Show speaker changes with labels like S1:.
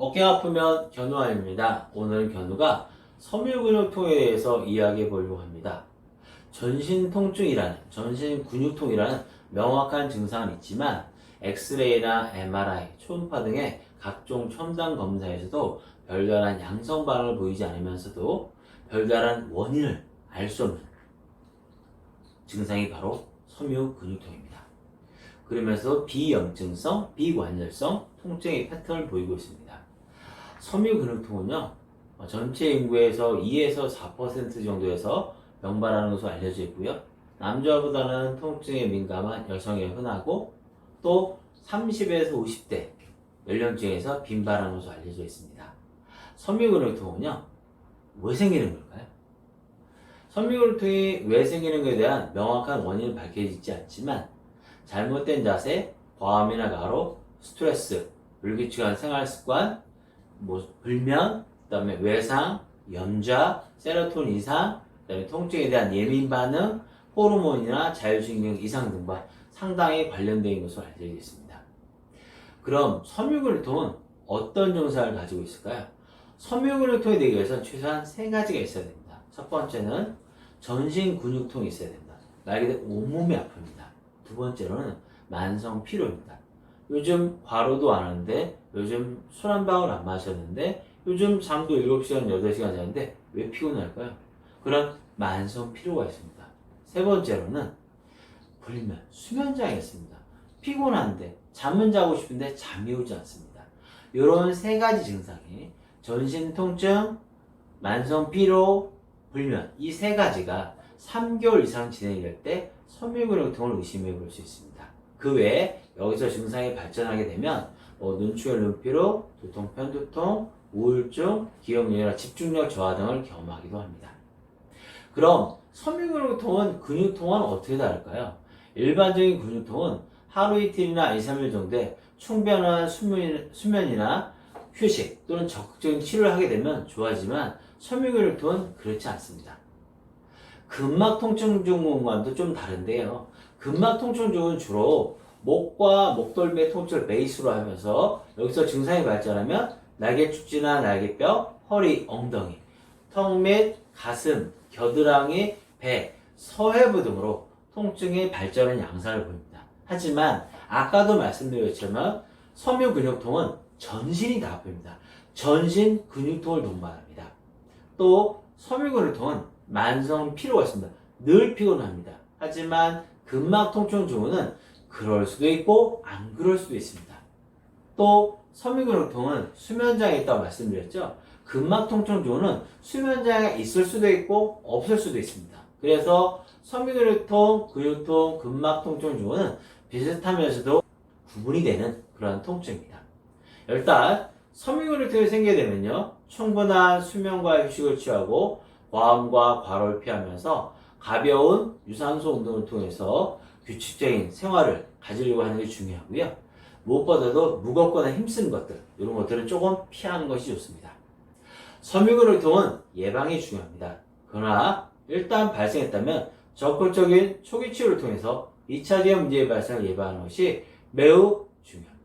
S1: 어깨 아프면 견우아입니다. 오늘 견우가 섬유근육통에 대해서 이야기해 보려고 합니다. 전신 통증이라는, 전신 근육통이라는 명확한 증상은 있지만 엑스레이나 MRI, 초음파 등의 각종 첨단 검사에서도 별다른 양성 반응을 보이지 않으면서도 별다른 원인을 알 수 없는 증상이 바로 섬유 근육통입니다. 그러면서 비염증성, 비관절성 통증의 패턴을 보이고 있습니다. 섬유 근육통은요, 어, 전체 인구에서 2에서 4% 정도에서 병발하는 것으로 알려져 있고요. 남자보다는 통증에 민감한 여성에 흔하고 또 30에서 50대 연령층에서 빈발하는 것으로 알려져 있습니다. 섬유 근육통은요, 왜 생기는 걸까요? 섬유 근육통이 왜 생기는 것에 대한 명확한 원인은 밝혀지지 않지만 잘못된 자세, 과음이나 가로, 스트레스, 불규칙한 생활 습관, 뭐 불면, 그다음에 외상, 염좌, 세로토닌 이상, 그다음에 통증에 대한 예민 반응, 호르몬이나 자율신경 이상 등과 상당히 있는 것으로 알려져 있습니다. 그럼 섬유근육통은 어떤 증상을 가지고 있을까요? 섬유근육통에 대기 위해서는 최소한 세 가지가 있어야 됩니다. 첫 번째는 전신 근육통이 있어야 됩니다. 말 그대로 온몸이 아픕니다. 두 번째로는 만성 피로입니다. 요즘 과로도 안 하는데, 요즘 술 한 방울 안 마셨는데, 요즘 잠도 7시간, 8시간 자는데 왜 피곤할까요? 그런 만성 피로가 있습니다. 세 번째로는 불면, 수면장애 있습니다. 피곤한데, 잠은 자고 싶은데 잠이 오지 않습니다. 이런 세 가지 증상이 전신 통증, 만성 피로, 불면 이 세 가지가 3개월 이상 진행이 될때 섬유근육통을 의심해 볼 수 있습니다. 그 외에 여기서 증상이 발전하게 되면 뭐 눈출혈 눈피로, 두통 편두통, 우울증, 기억력이나 집중력 저하 등을 경험하기도 합니다. 그럼 섬유근육통은 근육통은 어떻게 다를까요? 일반적인 근육통은 하루 이틀이나 2, 3일 정도에 충분한 수면, 수면이나 휴식 또는 적극적인 치료를 하게 되면 좋아지만 섬유근육통은 그렇지 않습니다. 근막 통증 증후군과도 좀 다른데요. 근막 통증 증후는 주로 목과 목덜미의 통증을 베이스로 하면서 여기서 증상이 발전하면 날개 축지나 날개뼈, 허리, 엉덩이, 턱 및 가슴, 겨드랑이, 배, 서해부 등으로 통증이 발전한 양상을 보입니다. 하지만 아까도 말씀드렸지만 섬유 근육통은 전신이 다 아픕니다. 전신 근육통을 동반합니다. 또 섬유 근육통은 만성 피로가 있습니다. 늘 피곤합니다. 하지만 근막 통증 증후는 그럴 수도 있고 안 그럴 수도 있습니다. 또 섬유 근육통은 수면장애 있다고 말씀드렸죠. 근막 통증 증후는 수면장애가 있을 수도 있고 없을 수도 있습니다. 그래서 섬유 근육통, 근육통, 근막 통증 증후는 비슷하면서도 구분이 되는 그런 통증입니다. 일단 섬유 근육통이 생기게 되면요. 충분한 수면과 휴식을 취하고 과음과 과로를 피하면서 가벼운 유산소 운동을 통해서 규칙적인 생활을 가지려고 하는 게 중요하고요. 무엇보다도 무겁거나 힘쓰는 것들, 이런 것들은 조금 피하는 것이 좋습니다. 섬유근육통은 예방이 중요합니다. 그러나 일단 발생했다면 적극적인 초기 치료를 통해서 2차 기형 문제의 발생을 예방하는 것이 매우 중요합니다.